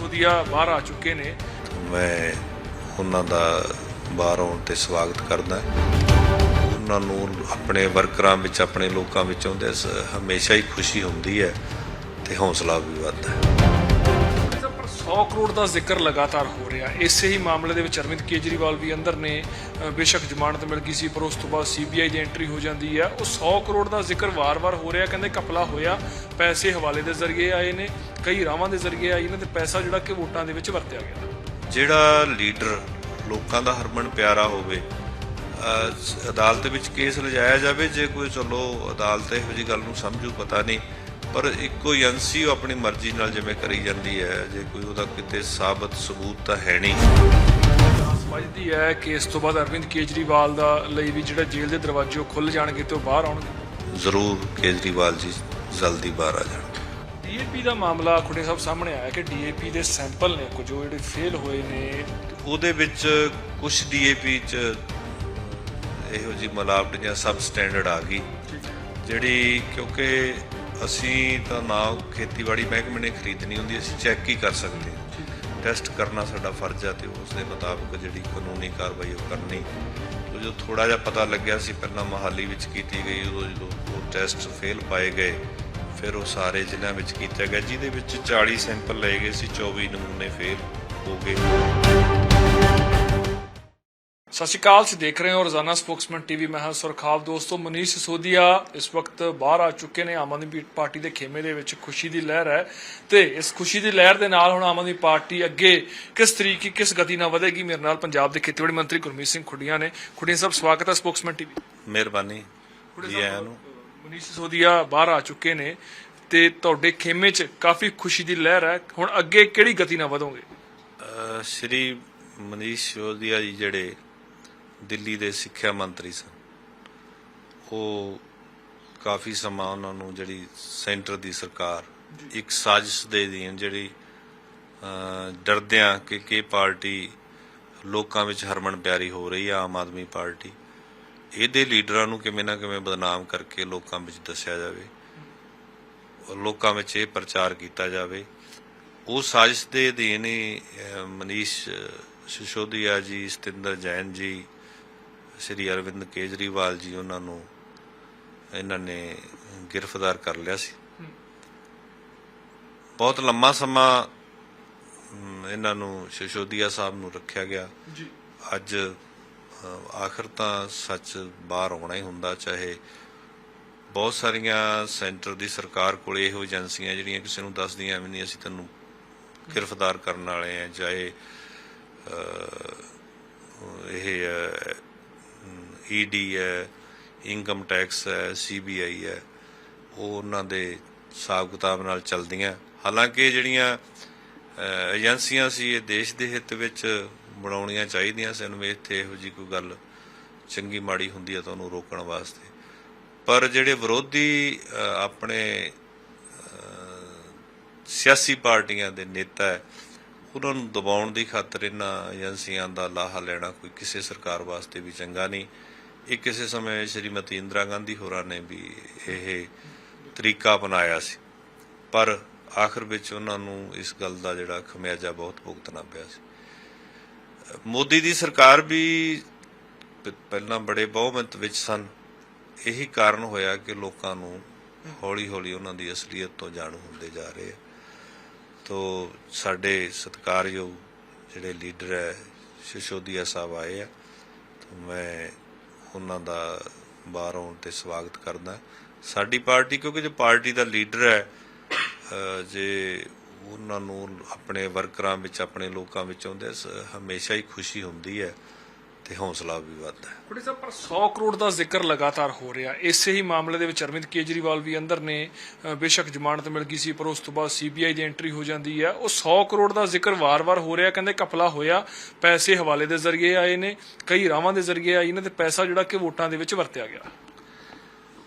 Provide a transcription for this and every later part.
ਵਧੀਆ ਬਾਹਰ ਆ ਚੁੱਕੇ ਨੇ। ਮੈਂ ਉਹਨਾਂ ਦਾ ਬਾਹਰ ਆਉਣ ਤੇ ਸਵਾਗਤ ਕਰਦਾ। ਉਹਨਾਂ ਨੂੰ ਆਪਣੇ ਵਰਕਰਾਂ ਵਿੱਚ, ਆਪਣੇ ਲੋਕਾਂ ਵਿੱਚ ਆਉਂਦੇ ਸ- ਹਮੇਸ਼ਾ ਹੀ ਖੁਸ਼ੀ ਹੁੰਦੀ ਹੈ ਤੇ ਹੌਸਲਾ ਵੀ ਵੱਧਦਾ ਹੈ। 100 ਕਰੋੜ ਦਾ ਜ਼ਿਕਰ ਲਗਾਤਾਰ ਹੋ ਰਿਹਾ। ਇਸੇ ਹੀ ਮਾਮਲੇ ਦੇ ਵਿੱਚ ਅਰਵਿੰਦ ਕੇਜਰੀਵਾਲ ਵੀ ਅੰਦਰ ਨੇ। ਬੇਸ਼ੱਕ ਜ਼ਮਾਨਤ ਮਿਲ ਗਈ ਸੀ, ਪਰ ਉਸ ਤੋਂ ਬਾਅਦ ਸੀਬੀਆਈ ਦੀ ਐਂਟਰੀ ਹੋ ਜਾਂਦੀ ਹੈ। ਉਹ 100 ਕਰੋੜ ਦਾ ਜ਼ਿਕਰ ਵਾਰ-ਵਾਰ ਹੋ ਰਿਹਾ, ਕਹਿੰਦੇ ਕਪਲਾ ਹੋਇਆ। ਪੈਸੇ ਹਵਾਲੇ ਦੇ ਜ਼ਰੀਏ ਆਏ ਨੇ, ਕਈ ਰਾਵਾਂ ਦੇ ਜ਼ਰੀਏ ਆਏ ਨੇ ਤੇ ਪੈਸਾ ਜਿਹੜਾ ਕਿ ਵੋਟਾਂ ਦੇ ਵਿੱਚ ਵਰਤਿਆ ਗਿਆ। ਜਿਹੜਾ ਲੀਡਰ ਲੋਕਾਂ ਦਾ ਹਰਮਨ ਪਿਆਰਾ ਹੋਵੇ ਅਦਾਲਤ ਵਿੱਚ ਕੇਸ ਲਿਜਾਇਆ ਜਾਵੇ, ਜੇ ਕੋਈ, ਚਲੋ, ਅਦਾਲਤ ਇਹੋ ਜਿਹੀ ਗੱਲ ਨੂੰ ਸਮਝੂ, ਪਤਾ ਨਹੀਂ। ਪਰ ਇੱਕੋ ਏਜੰਸੀ ਉਹ ਆਪਣੀ ਮਰਜ਼ੀ ਨਾਲ ਜਿਵੇਂ ਕਰੀ ਜਾਂਦੀ ਹੈ ਜੇ ਕੋਈ ਉਹਦਾ ਕਿਤੇ ਸਾਬਤ ਸਬੂਤ ਤਾਂ ਹੈ ਨਹੀਂ। ਵੱਜਦੀ ਹੈ ਕਿ ਇਸ ਤੋਂ ਬਾਅਦ ਅਰਵਿੰਦ ਕੇਜਰੀਵਾਲ ਦਾ ਲਈ ਵੀ ਜਿਹੜਾ ਜੇਲ੍ਹ ਦੇ ਦਰਵਾਜ਼ੇ ਉਹ ਖੁੱਲ ਜਾਣਗੇ ਤੇ ਉਹ ਬਾਹਰ ਆਉਣਗੇ। ਜ਼ਰੂਰ ਕੇਜਰੀਵਾਲ ਜੀ ਜਲਦੀ ਬਾਹਰ ਆ ਜਾਣ। ਡੀਏਪੀ ਦਾ ਮਾਮਲਾ ਖੁੱਡੇ ਸਾਹਿਬ ਸਾਹਮਣੇ ਆਇਆ ਕਿ ਡੀਏਪੀ ਦੇ ਸੈਂਪਲ ਨੇ ਕੁਝ ਉਹ ਜਿਹੜੇ ਫੇਲ ਹੋਏ ਨੇ। ਉਹਦੇ ਵਿੱਚ ਕੁਝ ਡੀਏਪੀ ਚ ਇਹੋ ਜੀ ਮਿਲਾਵਟ ਜਾਂ ਸਬ ਸਟੈਂਡਰਡ ਆ ਗਈ ਜਿਹੜੀ ਕਿਉਂਕਿ ਅਸੀਂ ਤਾਂ ਨਾ ਖੇਤੀਬਾੜੀ ਮਹਿਕਮੇ ਨੇ ਖਰੀਦਣੀ ਹੁੰਦੀ, ਅਸੀਂ ਚੈੱਕ ਹੀ ਕਰ ਸਕਦੇ ਹਾਂ। ਟੈਸਟ ਕਰਨਾ ਸਾਡਾ ਫਰਜ਼ ਹੈ ਤੇ ਉਸ ਦੇ ਮੁਤਾਬਕ ਜਿਹੜੀ ਕਾਨੂੰਨੀ ਕਾਰਵਾਈ ਉਹ ਕਰਨੀ। ਉਹ ਜੋ ਥੋੜਾ ਜਿਹਾ ਪਤਾ ਲੱਗਿਆ ਸੀ, ਪਹਿਲਾਂ ਮਹਾਲੀ ਵਿੱਚ ਕੀਤੀ ਗਈ, ਉਦੋਂ ਜਦੋਂ ਉਹ ਟੈਸਟ ਫੇਲ ਪਾਏ ਗਏ, ਫਿਰ ਉਹ ਸਾਰੇ ਜ਼ਿਲ੍ਹਿਆਂ ਵਿੱਚ ਕੀਤਾ ਗਿਆ, ਜਿਹਦੇ ਵਿੱਚ 40 ਸੈਂਪਲ ਲਏ ਗਏ ਸੀ 24 ਨਮੂਨੇ ਫੇਲ ਹੋ ਗਏ। ਸਤਿ ਸ਼੍ਰੀ ਅਕਾਲ ਤੁਸੀਂ ਦੇਖ ਰਹੇ ਹੋ ਰੋਜ਼ਾਨਾ ਸਪੋਕਸਮੈਨ ਟੀਵੀ ਮੈਂ ਹਾਂ ਸੁਰਖਾਵ ਦੋਸਤੋ। ਮਨੀਸ਼ ਸਿਸੋਦੀਆ ਇਸ ਵਕਤ ਬਾਹਰ ਆ ਚੁੱਕੇ ਨੇ ਆਮ ਆਦਮੀ ਪਾਰਟੀ ਦੇ ਖੇਮੇ ਦੇ ਵਿੱਚ ਖੁਸ਼ੀ ਦੀ ਲਹਿਰ ਹੈ। ਤੇ ਇਸ ਖੁਸ਼ੀ ਦੀ ਲਹਿਰ ਦੇ ਨਾਲ ਹੁਣ ਆਮ ਆਦਮੀ ਪਾਰਟੀ ਅੱਗੇ ਕਿਸ ਤਰੀਕੇ ਕਿਸ ਗਤੀ ਨਾਲ ਵਧੇਗੀ? ਮੇਰੇ ਨਾਲ ਪੰਜਾਬ ਦੇ ਖੇਤੀਬਾੜੀ ਮੰਤਰੀ ਗੁਰਮੀਤ ਸਿੰਘ ਖੁੱਡੀਆਂ ਨੇ। ਖੁੱਡੀਆਂ ਸਾਹਿਬ ਸਵਾਗਤ ਹੈ ਸਪੋਕਸਮੈਨ ਟੀਵੀ। ਮਿਹਰਬਾਨੀ ਜੀ ਆਇਆਂ ਨੂੰ। ਮਨੀਸ਼ ਸਿਸੋਦੀਆ ਬਾਹਰ ਆ ਚੁੱਕੇ ਨੇ ਤੇ ਤੁਹਾਡੇ ਖੇਮੇ 'ਚ ਕਾਫੀ ਖੁਸ਼ੀ ਦੀ ਲਹਿਰ ਹੈ। ਹੁਣ ਅੱਗੇ ਕਿਹੜੀ ਗਤੀ ਨਾਲ ਵਧੋਗੇ? ਸ਼੍ਰੀ ਮਨੀਸ਼ ਸਿਸੋਦੀਆ ਜੀ ਜਿਹੜੇ ਦਿੱਲੀ ਦੇ ਸਿੱਖਿਆ ਮੰਤਰੀ ਸਨ। ਉਹ ਕਾਫੀ ਸਮਾਂ ਉਹਨਾਂ ਨੂੰ ਜਿਹੜੀ ਸੈਂਟਰ ਦੀ ਸਰਕਾਰ, ਇੱਕ ਸਾਜ਼ਿਸ਼ ਦੇ ਦੇਣ ਜਿਹੜੀ ਡਰਦਿਆਂ ਕਿ ਕਿ ਪਾਰਟੀ ਲੋਕਾਂ ਵਿੱਚ ਹਰਮਨ ਪਿਆਰੀ ਹੋ ਰਹੀ ਹੈ ਆਮ ਆਦਮੀ ਪਾਰਟੀ। ਇਹਦੇ ਲੀਡਰਾਂ ਨੂੰ ਕਿਵੇਂ ਨਾ ਕਿਵੇਂ ਬਦਨਾਮ ਕਰਕੇ ਲੋਕਾਂ ਵਿੱਚ ਦੱਸਿਆ ਜਾਵੇ ਲੋਕਾਂ ਵਿੱਚ ਇਹ ਪ੍ਰਚਾਰ ਕੀਤਾ ਜਾਵੇ। ਉਹ ਸਾਜ਼ਿਸ਼ ਦੇ ਅਧੀਨ ਹੀ ਮਨੀਸ਼ ਸਿਸੋਦੀਆ ਜੀ, ਸਤਿੰਦਰ ਜੈਨ ਜੀ ਸ੍ਰੀ ਅਰਵਿੰਦ ਕੇਜਰੀਵਾਲ ਜੀ ਉਹਨਾਂ ਨੂੰ ਇਹਨਾਂ ਨੇ ਗ੍ਰਿਫਤਾਰ ਕਰ ਲਿਆ ਸੀ। ਬਹੁਤ ਲੰਮਾ ਸਮਾਂ ਇਹਨਾਂ ਨੂੰ ਸਿਸੋਦੀਆ ਸਾਹਿਬ ਨੂੰ ਰੱਖਿਆ ਗਿਆ। ਜੀ। ਅੱਜ ਆਖਰ ਤਾਂ ਸੱਚ ਬਾਹਰ ਆਉਣਾ ਹੀ ਹੁੰਦਾ ਚਾਹੇ ਬਹੁਤ ਸਾਰੀਆਂ ਸੈਂਟਰ ਦੀ ਸਰਕਾਰ ਕੋਲ ਇਹੋ ਏਜੰਸੀਆਂ ਜਿਹੜੀਆਂ ਕਿਸੇ ਨੂੰ ਦੱਸਦੀਆਂ ਵੀ ਨਹੀਂ ਅਸੀਂ ਤੈਨੂੰ ਗ੍ਰਿਫਤਾਰ ਕਰਨ ਵਾਲੇ ਆ ਚਾਹੇ ਇਹ ਈਡੀ ਹੈ ਇਨਕਮ ਟੈਕਸ ਹੈ ਸੀਬੀਆਈ ਹੈ, ਉਹ ਉਹਨਾਂ ਦੇ ਹਿਸਾਬ ਕਿਤਾਬ ਨਾਲ ਚੱਲਦੀਆਂ। ਹਾਲਾਂਕਿ ਜਿਹੜੀਆਂ ਏਜੰਸੀਆਂ ਸੀ, ਇਹ ਦੇਸ਼ ਦੇ ਹਿੱਤ ਵਿੱਚ ਬਣਾਉਣੀਆਂ ਚਾਹੀਦੀਆਂ ਸਨ, ਵੀ ਇੱਥੇ ਇਹੋ ਜੀ ਕੋਈ ਗੱਲ ਚੰਗੀ ਮਾੜੀ ਹੁੰਦੀ ਹੈ ਤਾਂ ਉਹਨੂੰ ਰੋਕਣ ਵਾਸਤੇ। ਪਰ ਜਿਹੜੇ ਵਿਰੋਧੀ ਆਪਣੇ ਸਿਆਸੀ ਪਾਰਟੀਆਂ ਦੇ ਨੇਤਾ ਹੈ, ਉਹਨਾਂ ਨੂੰ ਦਬਾਉਣ ਦੀ ਖਾਤਰ ਇਹਨਾਂ ਏਜੰਸੀਆਂ ਦਾ ਲਾਹਾ ਲੈਣਾ ਕੋਈ ਕਿਸੇ ਸਰਕਾਰ ਵਾਸਤੇ ਵੀ ਚੰਗਾ ਨਹੀਂ। ਇਹ ਕਿਸੇ ਸਮੇਂ ਸ਼੍ਰੀਮਤੀ ਇੰਦਰਾ ਗਾਂਧੀ ਹੋਰਾਂ ਨੇ ਵੀ ਇਹ ਤਰੀਕਾ ਅਪਣਾਇਆ ਸੀ। ਪਰ ਆਖਰ ਵਿੱਚ ਉਹਨਾਂ ਨੂੰ ਇਸ ਗੱਲ ਦਾ ਜਿਹੜਾ ਖਮਿਆਜਾ ਬਹੁਤ ਭੁਗਤਣਾ ਪਿਆ ਸੀ। ਮੋਦੀ ਦੀ ਸਰਕਾਰ ਵੀ ਪਹਿਲਾਂ ਬੜੇ ਬਹੁਮਤ ਵਿੱਚ ਸਨ। ਇਹੀ ਕਾਰਨ ਹੋਇਆ ਕਿ ਲੋਕਾਂ ਨੂੰ ਹੌਲੀ-ਹੌਲੀ ਉਹਨਾਂ ਦੀ ਅਸਲੀਅਤ ਤੋਂ ਜਾਣੂ ਹੁੰਦੇ ਜਾ ਰਹੇ ਆ। ਤੋ ਸਾਡੇ ਸਤਿਕਾਰਯੋਗ ਜਿਹੜੇ ਲੀਡਰ ਹੈ ਸਸ਼ੋਦੀਆ ਸਾਹਿਬ ਆਏ ਆ। ਤੋ ਮੈਂ ਉਹਨਾਂ ਦਾ ਬਾਹਰ ਆਉਣ ਤੇ ਸਵਾਗਤ ਕਰਦਾ। ਸਾਡੀ ਪਾਰਟੀ, ਕਿਉਂਕਿ ਜੇ ਪਾਰਟੀ ਦਾ ਲੀਡਰ ਹੈ ਜੇ ਉਹਨਾਂ ਨੂੰ ਆਪਣੇ ਵਰਕਰਾਂ ਵਿੱਚ, ਆਪਣੇ ਲੋਕਾਂ ਵਿੱਚ ਆਉਂਦੇ ਸ- ਹਮੇਸ਼ਾ ਹੀ ਖੁਸ਼ੀ ਹੁੰਦੀ ਹੈ। ਤੇ ਹੌਸਲਾ ਵੀ ਵੱਧਦਾ ਹੈ। ਕੁੜੀ ਸਾਹਿਬ ਪਰ 100 ਕਰੋੜ ਦਾ ਜ਼ਿਕਰ ਲਗਾਤਾਰ ਹੋ ਰਿਹਾ। ਇਸੇ ਹੀ ਮਾਮਲੇ ਦੇ ਵਿੱਚ ਅਰਵਿੰਦ ਕੇਜਰੀਵਾਲ ਵੀ ਅੰਦਰ ਨੇ। ਬੇਸ਼ੱਕ ਜ਼ਮਾਨਤ ਮਿਲ ਗਈ ਸੀ ਪਰ ਉਸ ਤੋਂ ਬਾਅਦ ਸੀਬੀਆਈ ਦੀ ਐਂਟਰੀ ਹੋ ਜਾਂਦੀ ਹੈ। ਉਹ 100 ਕਰੋੜ ਦਾ ਜ਼ਿਕਰ ਵਾਰ-ਵਾਰ ਹੋ ਰਿਹਾ ਕਹਿੰਦੇ ਕਪਲਾ ਹੋਇਆ। ਪੈਸੇ ਹਵਾਲੇ ਦੇ ਜ਼ਰੀਏ ਆਏ ਨੇ ਕਈ ਰਾਵਾਂ ਦੇ ਜ਼ਰੀਏ ਆਈ ਨੇ ਤੇ ਪੈਸਾ ਜਿਹੜਾ ਕਿ ਵੋਟਾਂ ਦੇ ਵਿੱਚ ਵਰਤਿਆ ਗਿਆ।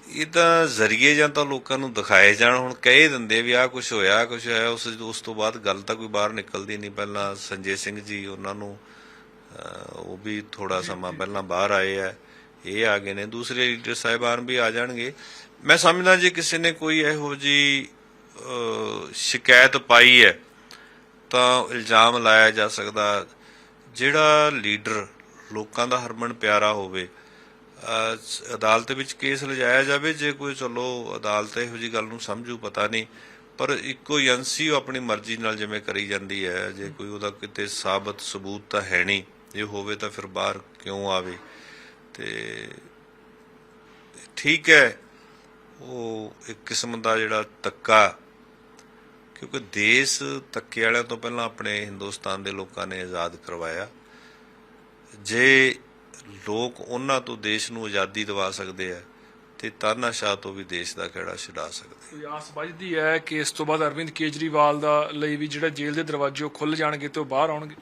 ਇਹ ਤਾਂ ਜ਼ਰੀਏ ਜਾਂ ਤਾਂ ਲੋਕਾਂ ਨੂੰ ਦਿਖਾਏ ਜਾਣ ਹੁਣ ਕਹਿ ਦਿੰਦੇ ਵੀ ਆਹ ਕੁਝ ਹੋਇਆ ਕੁਝ ਹੋਇਆ ਉਸ ਉਸ ਤੋਂ ਬਾਅਦ ਗੱਲ ਤਾਂ ਕੋਈ ਬਾਹਰ ਨਿਕਲਦੀ ਨਹੀਂ। ਪਹਿਲਾਂ ਸੰਜੇ ਸਿੰਘ ਜੀ ਉਹਨਾਂ ਨੂੰ ਉਹ ਵੀ ਥੋੜਾ ਸਮਾਂ ਪਹਿਲਾਂ ਬਾਹਰ ਆਏ ਆ, ਇਹ ਆ ਗਏ ਨੇ। ਦੂਸਰੇ ਲੀਡਰ ਸਾਹਿਬਾਨ ਵੀ ਆ ਜਾਣਗੇ। ਮੈਂ ਸਮਝਦਾ ਜੇ ਕਿਸੇ ਨੇ ਕੋਈ ਇਹੋ ਜੀ ਸ਼ਿਕਾਇਤ ਪਾਈ ਹੈ, ਤਾਂ ਇਲਜ਼ਾਮ ਲਾਇਆ ਜਾ ਸਕਦਾ। ਜਿਹੜਾ ਲੀਡਰ ਲੋਕਾਂ ਦਾ ਹਰਮਨ ਪਿਆਰਾ ਹੋਵੇ ਅਦਾਲਤ ਵਿੱਚ ਕੇਸ ਲਿਜਾਇਆ ਜਾਵੇ, ਜੇ ਕੋਈ, ਚਲੋ, ਅਦਾਲਤ ਇਹੋ ਜੀ ਗੱਲ ਨੂੰ ਸਮਝੂ, ਪਤਾ ਨਹੀਂ। ਪਰ ਇੱਕੋ ਏਜੰਸੀ ਉਹ ਆਪਣੀ ਮਰਜ਼ੀ ਨਾਲ ਜਿਵੇਂ ਕਰੀ ਜਾਂਦੀ ਹੈ, ਜੇ ਕੋਈ ਉਹਦਾ ਕਿਤੇ ਸਾਬਤ ਸਬੂਤ ਤਾਂ ਹੈ ਨਹੀਂ। ਜੇ ਹੋਵੇ ਤਾਂ ਫਿਰ ਬਾਹਰ ਕਿਉਂ ਆਵੇ? ਤੇ ਠੀਕ ਹੈ, ਉਹ ਇੱਕ ਕਿਸਮ ਦਾ ਜਿਹੜਾ ਤੱਕਾ ਕਿਉਂਕਿ ਦੇਸ਼ ਤੱਕੇ ਵਾਲਿਆਂ ਤੋਂ ਪਹਿਲਾਂ ਆਪਣੇ ਹਿੰਦੁਸਤਾਨ ਦੇ ਲੋਕਾਂ ਨੇ ਆਜ਼ਾਦ ਕਰਵਾਇਆ। ਜੇ ਲੋਕ ਉਹਨਾਂ ਤੋਂ ਦੇਸ਼ ਨੂੰ ਆਜ਼ਾਦੀ ਦਿਵਾ ਸਕਦੇ ਆ, ਤੇ ਤਾਨਾਸ਼ਾਹ ਤੋਂ ਵੀ ਦੇਸ਼ ਦਾ ਕਿਹੜਾ ਛਡਾ ਸਕਦੇ? ਆਸ ਵੱਜਦੀ ਹੈ ਕਿ ਇਸ ਤੋਂ ਬਾਅਦ ਅਰਵਿੰਦ ਕੇਜਰੀਵਾਲ ਦਾ ਲਈ ਵੀ ਜਿਹੜਾ ਜੇਲ੍ਹ ਦੇ ਦਰਵਾਜ਼ੇ ਉਹ ਖੁੱਲ ਜਾਣਗੇ ਤੇ ਉਹ ਬਾਹਰ ਆਉਣਗੇ?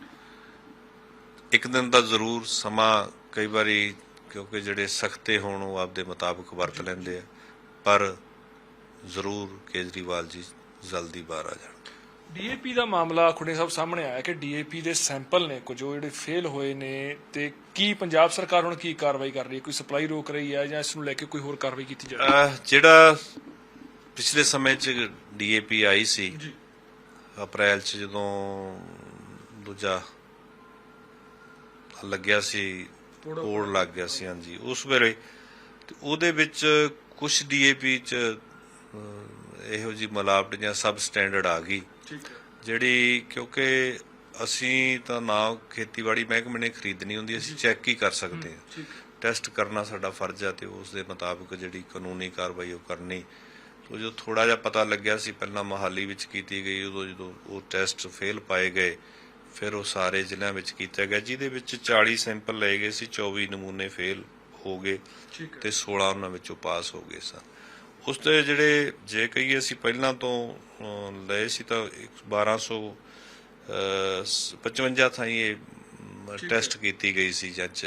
ਇੱਕ ਦਿਨ ਦਾ ਜ਼ਰੂਰ ਸਮਾਂ ਕਈ ਵਾਰੀ ਕਿਉਂਕਿ ਜਿਹੜੇ ਸਖਤੇ ਹੋਣ ਉਹ ਆਪਦੇ ਮੁਤਾਬਕ ਵਰਤ ਲੈਂਦੇ ਆ। ਪਰ ਜ਼ਰੂਰ ਕੇਜਰੀਵਾਲ ਜੀ ਜਲਦੀ ਬਾਹਰ ਆ ਜਾਣ। ਡੀਏਪੀ ਦਾ ਮਾਮਲਾ ਖੁੜੇ ਸਾਹਿਬ ਸਾਹਮਣੇ ਆਇਆ ਕਿ ਡੀਏਪੀ ਦੇ ਸੈਂਪਲ ਨੇ ਕੁਝ ਉਹ ਜਿਹੜੇ ਫੇਲ ਹੋਏ ਨੇ ਤੇ ਕੀ ਪੰਜਾਬ ਸਰਕਾਰ ਹੁਣ ਕੀ ਕਾਰਵਾਈ ਕਰ ਰਹੀ ਹੈ? ਕੋਈ ਸਪਲਾਈ ਰੋਕ ਰਹੀ ਹੈ ਜਾਂ ਇਸ ਨੂੰ ਲੈ ਕੇ ਕੋਈ ਹੋਰ ਕਾਰਵਾਈ ਕੀਤੀ ਜਾ ਰਹੀ ਹੈ? ਜਿਹੜਾ ਪਿਛਲੇ ਸਮੇਂ 'ਚ ਡੀਏਪੀ ਆਈ ਸੀ ਜੀ। ਅਪ੍ਰੈਲ 'ਚ ਜਦੋਂ ਦੂਜਾ ਲੱਗਿਆ ਸੀ ਤੋੜ ਲੱਗ ਗਿਆ ਸੀ ਹਾਂਜੀ। ਉਸ ਵੇਲੇ ਤੇ ਉਹਦੇ ਵਿੱਚ ਕੁਝ ਡੀਏਪੀ 'ਚ ਇਹੋ ਜੀ ਮਿਲਾਵਟ ਜਾਂ ਸਬ ਸਟੈਂਡਰਡ ਆ ਗਈ। ਜਿਹੜੀ ਕਿਉਂਕਿ ਅਸੀਂ ਤਾਂ ਨਾ ਖੇਤੀਬਾੜੀ ਮਹਿਕਮੇ ਨੇ ਖਰੀਦਣੀ ਹੁੰਦੀ ਅਸੀਂ ਚੈੱਕ ਹੀ ਕਰ ਸਕਦੇ ਹਾਂ ਟੈਸਟ ਕਰਨਾ ਸਾਡਾ ਫਰਜ਼ ਹੈ ਤੇ ਉਸ ਦੇ ਮੁਤਾਬਕ ਜਿਹੜੀ ਕਾਨੂੰਨੀ ਕਾਰਵਾਈ ਉਹ ਕਰਨੀ। ਤੋ ਜੋ ਥੋੜਾ ਜਿਹਾ ਪਤਾ ਲੱਗਿਆ ਸੀ ਪਹਿਲਾਂ ਮਹਾਲੀ ਵਿੱਚ ਕੀਤੀ ਗਈ ਉਦੋਂ ਜਦੋਂ ਉਹ ਟੈਸਟ ਫੇਲ ਪਾਏ ਗਏ ਫਿਰ ਉਹ ਸਾਰੇ ਜ਼ਿਲ੍ਹਿਆਂ ਵਿੱਚ ਕੀਤਾ ਗਿਆ ਜਿਹਦੇ ਵਿੱਚ 40 ਸੈਂਪਲ ਲਏ ਗਏ ਸੀ 24 ਨਮੂਨੇ ਫੇਲ ਹੋ ਗਏ ਤੇ 16 ਉਹਨਾਂ ਵਿੱਚੋਂ ਪਾਸ ਹੋ ਗਏ ਸਨ। ਉਸ ਤੇ ਜਿਹੜੇ ਜੇ ਕਹੀਏ ਅਸੀਂ ਪਹਿਲਾਂ ਤੋਂ ਲਏ ਸੀ ਤਾਂ ਇੱਕ 1200 ਅਹ, ਸ- 55 ਥਾਈਂ ਇਹ ਟੈਸਟ ਕੀਤੀ ਗਈ ਸੀ ਜਾਂ ਚ-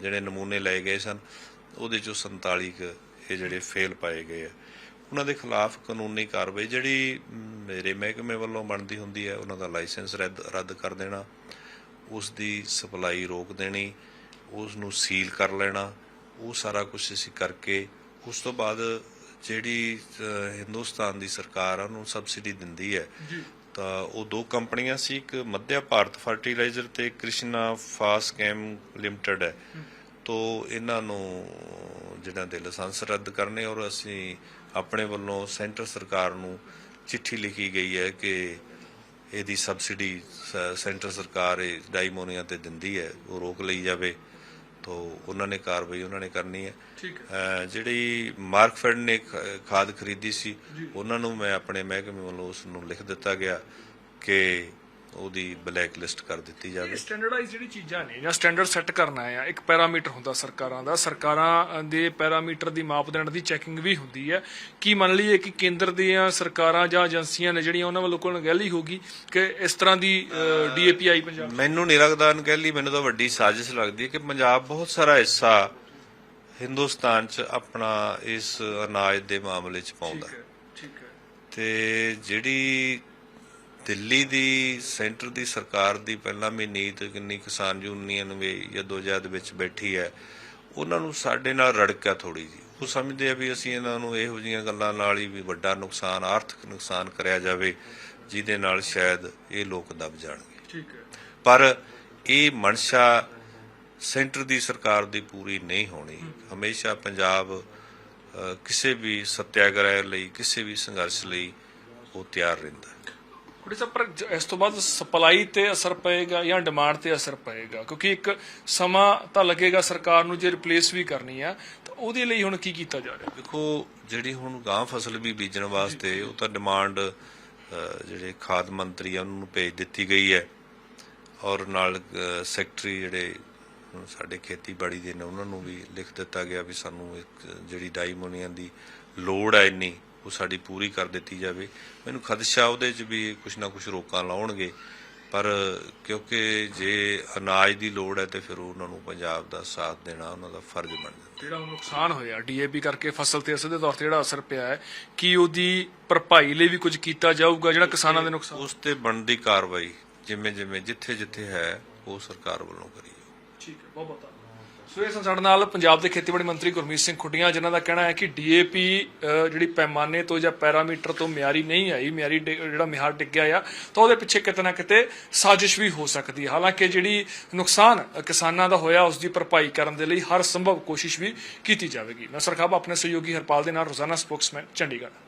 ਜਿਹੜੇ ਨਮੂਨੇ ਲਏ ਗਏ ਸਨ ਉਹਦੇ ਚੋਂ 47 ਕੁ ਇਹ ਜਿਹੜੇ ਫੇਲ ਪਾਏ ਗਏ ਆ। ਉਹਨਾਂ ਦੇ ਖਿਲਾਫ ਕਾਨੂੰਨੀ ਕਾਰਵਾਈ ਜਿਹੜੀ ਮੇਰੇ ਮਹਿਕਮੇ ਵੱਲੋਂ ਬਣਦੀ ਹੁੰਦੀ ਹੈ ਉਹਨਾਂ ਦਾ ਲਾਇਸੈਂਸ ਰੱਦ ਰੱਦ ਕਰ ਦੇਣਾ ਉਸ ਦੀ ਸਪਲਾਈ ਰੋਕ ਦੇਣੀ ਉਸ ਨੂੰ ਸੀਲ ਕਰ ਲੈਣਾ ਉਹ ਸਾਰਾ ਕੁਝ ਅਸੀਂ ਕਰਕੇ ਉਸ ਤੋਂ ਬਾਅਦ ਜਿਹੜੀ ਹਿੰਦੁਸਤਾਨ ਦੀ ਸਰਕਾਰ ਆ ਉਹਨੂੰ ਸਬਸਿਡੀ ਦਿੰਦੀ ਹੈ। ਜੀ। ਤਾਂ ਉਹ ਦੋ ਕੰਪਨੀਆਂ ਸੀ ਇੱਕ ਮੱਧਿਆ ਭਾਰਤ ਫਰਟੀਲਾਈਜ਼ਰ ਤੇ ਕ੍ਰਿਸ਼ਨਾ ਫਾਸਕੈਮ ਲਿਮਟਿਡ ਹੈ। ਤੋਂ ਇਹਨਾਂ ਨੂੰ ਜਿਹੜਾ ਦੇ ਲਾਇਸੈਂਸ ਰੱਦ ਕਰਨੇ ਔਰ ਅਸੀਂ ਆਪਣੇ ਵੱਲੋਂ ਸੈਂਟਰ ਸਰਕਾਰ ਨੂੰ ਚਿੱਠੀ ਲਿਖੀ ਗਈ ਹੈ ਕਿ ਇਹਦੀ ਸਬਸਿਡੀ ਸੈਂਟਰ ਸਰਕਾਰ ਇਹ ਡਾਈਮੋਨੀਆ ਤੇ ਦਿੰਦੀ ਹੈ ਉਹ ਰੋਕ ਲਈ ਜਾਵੇ ਤੋਂ ਉਹਨਾਂ ਨੇ ਕਾਰਵਾਈ ਉਹਨਾਂ ਨੇ ਕਰਨੀ ਹੈ। ਜਿਹੜੀ ਮਾਰਕਫੈਡ ਨੇ ਖਾਦ ਖਰੀਦੀ ਸੀ ਉਹਨਾਂ ਨੂੰ ਮੈਂ ਆਪਣੇ ਮਹਿਕਮੇ ਵੱਲੋਂ ਉਸ ਨੂੰ ਲਿਖ ਦਿੱਤਾ ਗਿਆ ਕਿ ਉਹਦੀ ਬਲੈਕ ਲਿਸਟ ਕਰ ਦਿੱਤੀ ਜਾਵੇ। ਸਟੈਂਡਰਡਾਈਜ਼ ਜਿਹੜੀ ਚੀਜ਼ਾਂ ਨੇ ਜਾਂ ਸਟੈਂਡਰਡ ਸੈੱਟ ਕਰਨਾ ਆ ਇੱਕ ਪੈਰਾਮੀਟਰ ਹੁੰਦਾ ਸਰਕਾਰਾਂ ਦਾ। ਸਰਕਾਰਾਂ ਦੇ ਪੈਰਾਮੀਟਰ ਦੀ ਮਾਪਦੰਡ ਦੀ ਚੈਕਿੰਗ ਵੀ ਹੁੰਦੀ ਹੈ ਕੀ ਮੰਨ ਲਈਏ ਕਿ ਕੇਂਦਰ ਦੀਆਂ ਸਰਕਾਰਾਂ ਜਾਂ ਏਜੰਸੀਆਂ ਨੇ ਜਿਹੜੀਆਂ ਉਹਨਾਂ ਵੱਲੋਂ ਕੋਈ ਅਣਗਹਿਲੀ ਹੋਗੀ ਕਿ ਇਸ ਤਰ੍ਹਾਂ ਦੀ ਡੀਏਪੀਆਈ ਪੰਜਾਬ ਮੈਨੂੰ ਨਹੀਂ ਲੱਗਦਾ ਅਨਕਹਿਲੀ ਮੈਨੂੰ ਤਾਂ ਵੱਡੀ ਸਾਜ਼ਿਸ਼ ਲੱਗਦੀ ਹੈ ਕਿ ਪੰਜਾਬ ਬਹੁਤ ਸਾਰਾ ਹਿੱਸਾ ਹਿੰਦੁਸਤਾਨ 'ਚ ਆਪਣਾ ਇਸ ਅਨਾਜ ਦੇ ਮਾਮਲੇ 'ਚ ਪਾਉਂਦਾ। ਠੀਕ ਹੈ। ਤੇ ਜਿਹੜੀ ਦਿੱਲੀ ਦੀ ਸੈਂਟਰ ਦੀ ਸਰਕਾਰ ਦੀ ਪਹਿਲਾਂ ਵੀ ਨੀਤ ਕਿੰਨੀ ਕਿਸਾਨ ਯੂਨੀਅਨ ਵੀ ਜਦੋਜਹਿਦ ਵਿੱਚ ਬੈਠੀ ਹੈ ਉਹਨਾਂ ਨੂੰ ਸਾਡੇ ਨਾਲ ਰੜਕਾ ਥੋੜੀ ਜੀ। ਉਹ ਸਮਝਦੇ ਆ ਵੀ ਅਸੀਂ ਇਹਨਾਂ ਨੂੰ ਇਹੋ ਜਿਹੀਆਂ ਗੱਲਾਂ ਨਾਲ ਹੀ ਵੀ ਵੱਡਾ ਨੁਕਸਾਨ ਆਰਥਿਕ ਨੁਕਸਾਨ ਕਰਿਆ ਜਾਵੇ ਜਿਹਦੇ ਨਾਲ ਸ਼ਾਇਦ ਇਹ ਲੋਕ ਦਬ ਜਾਣਗੇ। ਠੀਕ ਹੈ। ਪਰ ਇਹ ਮਨਸ਼ਾ ਸੈਂਟਰ ਦੀ ਸਰਕਾਰ ਦੀ ਪੂਰੀ ਨਹੀਂ ਹੋਣੀ। ਹਮੇਸ਼ਾ ਪੰਜਾਬ ਕਿਸੇ ਵੀ ਸੱਤਿਆਗ੍ਰਹਿ ਲਈ ਕਿਸੇ ਵੀ ਸੰਘਰਸ਼ ਲਈ ਉਹ ਤਿਆਰ ਰਹਿੰਦਾ ਹੈ। ਕੁੜੀ ਸਾਹਿਬ, ਪਰ ਇਸ ਤੋਂ ਬਾਅਦ ਸਪਲਾਈ ਤੇ ਅਸਰ ਪਏਗਾ ਜਾਂ ਡਿਮਾਂਡ ਤੇ ਅਸਰ ਪਏਗਾ? ਕਿਉਂਕਿ ਇੱਕ ਸਮਾਂ ਤਾਂ ਲੱਗੇਗਾ ਸਰਕਾਰ ਨੂੰ ਜੇ ਰਿਪਲੇਸ ਵੀ ਕਰਨੀ ਆ, ਤਾਂ ਉਹਦੇ ਲਈ ਹੁਣ ਕੀ ਕੀਤਾ ਜਾ ਰਿਹਾ? ਦੇਖੋ, ਜਿਹੜੀ ਹੁਣ ਗਾਂ ਫਸਲ ਵੀ ਬੀਜਣ ਵਾਸਤੇ ਉਹ ਤਾਂ ਡਿਮਾਂਡ ਜਿਹੜੇ ਖਾਦ ਮੰਤਰੀ ਆ, ਉਹਨਾਂ ਨੂੰ ਭੇਜ ਦਿੱਤੀ ਗਈ ਹੈ। ਔਰ ਨਾਲ ਸੈਕਟਰੀ ਜਿਹੜੇ ਸਾਡੇ ਖੇਤੀਬਾੜੀ ਦੇ ਨੇ, ਉਹਨਾਂ ਨੂੰ ਵੀ ਲਿਖ ਦਿੱਤਾ ਗਿਆ ਵੀ ਸਾਨੂੰ ਇੱਕ ਜਿਹੜੀ ਡਾਈਮੋਨੀਆ ਦੀ ਲੋੜ ਹੈ ਇੰਨੀ। ਉਹ ਸਾਡੀ ਪੂਰੀ ਕਰ ਦਿੱਤੀ ਜਾਵੇ। ਮੈਨੂੰ ਖਦਸ਼ਾ ਉਹਦੇ 'ਚ ਵੀ ਕੁਝ ਨਾ ਕੁਝ ਰੋਕਾਂ ਲਾਉਣਗੇ। ਪਰ ਕਿਉਂਕਿ ਜੇ ਅਨਾਜ ਦੀ ਲੋੜ ਹੈ ਤੇ ਫਿਰ ਉਹਨਾਂ ਨੂੰ ਪੰਜਾਬ ਦਾ ਸਾਥ ਦੇਣਾ ਉਹਨਾਂ ਦਾ ਫਰਜ਼ ਬਣਦਾ ਜਿਹੜਾ ਹੁਣ ਨੁਕਸਾਨ ਹੋਇਆ ਡੀਏਪੀ ਕਰਕੇ ਫਸਲ ਤੇ ਸਿੱਧੇ ਤੌਰ ਤੇ ਜਿਹੜਾ ਅਸਰ ਪਿਆ ਹੈ ਕੀ ਉਹਦੀ ਭਰਪਾਈ ਲਈ ਵੀ ਕੁਝ ਕੀਤਾ ਜਾਊਗਾ ਜਿਹੜਾ ਕਿਸਾਨਾਂ ਦੇ ਨੁਕਸਾਨ? ਉਸ ਤੇ ਬਣਦੀ ਕਾਰਵਾਈ ਜਿਵੇਂ ਜਿਵੇਂ ਜਿੱਥੇ ਜਿੱਥੇ ਹੈ ਉਹ ਸਰਕਾਰ ਵੱਲੋਂ ਕਰੀ। ਠੀਕ ਹੈ ਬਹੁਤ ਬਹੁਤ ਸੋ ਇਸ ਸਾਡੇ ਨਾਲ ਪੰਜਾਬ ਦੇ ਖੇਤੀਬਾੜੀ ਮੰਤਰੀ ਗੁਰਮੀਤ ਸਿੰਘ ਖੁੱਡੀਆਂ, ਜਿਨ੍ਹਾਂ ਦਾ ਕਹਿਣਾ ਹੈ ਕਿ ਡੀਏਪੀ ਜਿਹੜੀ ਪੈਮਾਨੇ ਤੋਂ ਜਾਂ ਪੈਰਾਮੀਟਰ ਤੋਂ ਮਿਆਰੀ ਨਹੀਂ ਆਈ, ਮਿਆਰੀ ਜਿਹੜਾ ਮਿਆਰ ਡਿੱਗਿਆ ਆ, ਤਾਂ ਉਹਦੇ ਪਿੱਛੇ ਕਿਤੇ ਨਾ ਕਿਤੇ ਸਾਜ਼ਿਸ਼ ਵੀ ਹੋ ਸਕਦੀ ਹੈ। ਹਾਲਾਂਕਿ ਜਿਹੜੀ ਨੁਕਸਾਨ ਕਿਸਾਨਾਂ ਦਾ ਹੋਇਆ ਉਸ ਦੀ ਭਰਪਾਈ ਕਰਨ ਦੇ ਲਈ ਹਰ ਸੰਭਵ ਕੋਸ਼ਿਸ਼ ਵੀ ਕੀਤੀ ਜਾਵੇਗੀ। ਨਸਰ ਖਾਬ ਆਪਣੇ ਸਹਿਯੋਗੀ ਹਰਪਾਲ ਦੇ ਨਾਲ ਰੋਜ਼ਾਨਾ ਸਪੋਕਸਮੈਨ, ਚੰਡੀਗੜ੍ਹ।